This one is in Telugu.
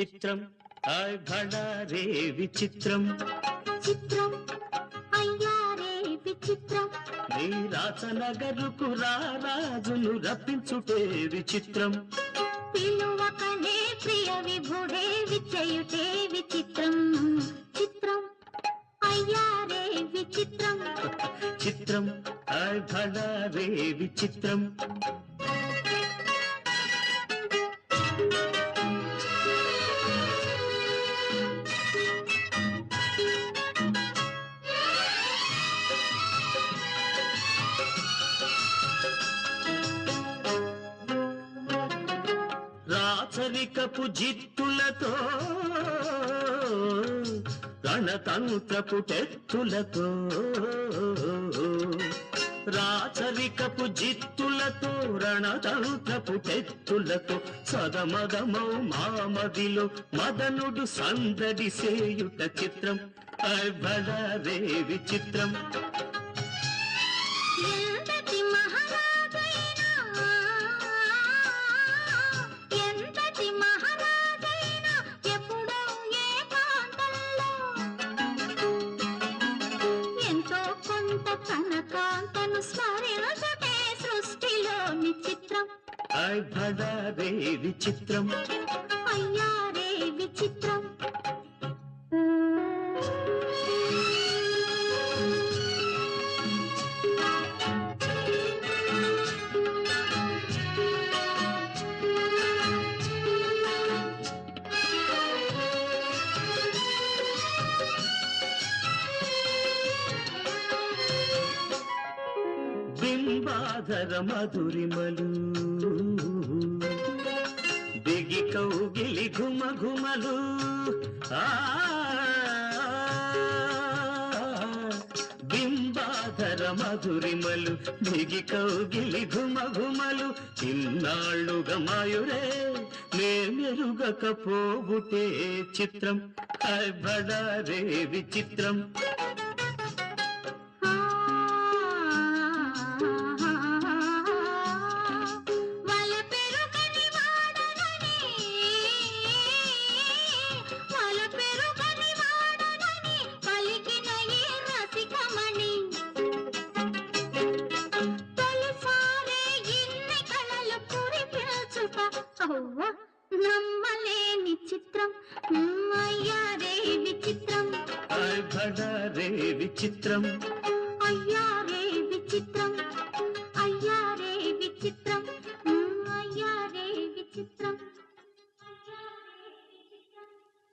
చిత్రం హాయ్ రే విచిత్రం. చిత్రం అయ్యారే విచిత్రం. నీ రాచనగరుకు రారాజును రప్పించుటే విచిత్రం. పిలువకనే ప్రియ విభుడే విచయుటే విచిత్రం. చిత్రం. అయ్యారే విచిత్రం. చిత్రం. హాయ్ భడా రే విచిత్రం. రాచరికపు జిత్తులతో గణతంత్రపు టెత్తులతో రాచరికపు జిత్తులతో రణతంత్రపు టెత్తులతో సదమదమౌ మామదిలో మదనుడు సందడి సేయుట చిత్రం అర్భడే విచిత్రం ఎంతటి కాంతను స్మరించటే సృష్టిలోని చిత్రం అర్భడే విచిత్రం. అయ్యారే విచిత్రం. బింబాధర మధురిమలు దిగి కౌగిలి ఘుమ ఘుమలు బింబాధర మధురిమలు దిగి కౌగిలి ఘుమ ఘుమలు చిన్నాళ్ళుగా మాయురే నే మెరుగకపోబుటే చిత్రం. బడారే విచిత్రం. నమ్మలేని చిత్రం ఉమ్, అయ్యారే విచిత్రం. బడారే విచిత్రం. అయ్యారే విచిత్రం. అయ్యారే విచిత్రం. ఉమ్, అయ్యారే విచిత్రం.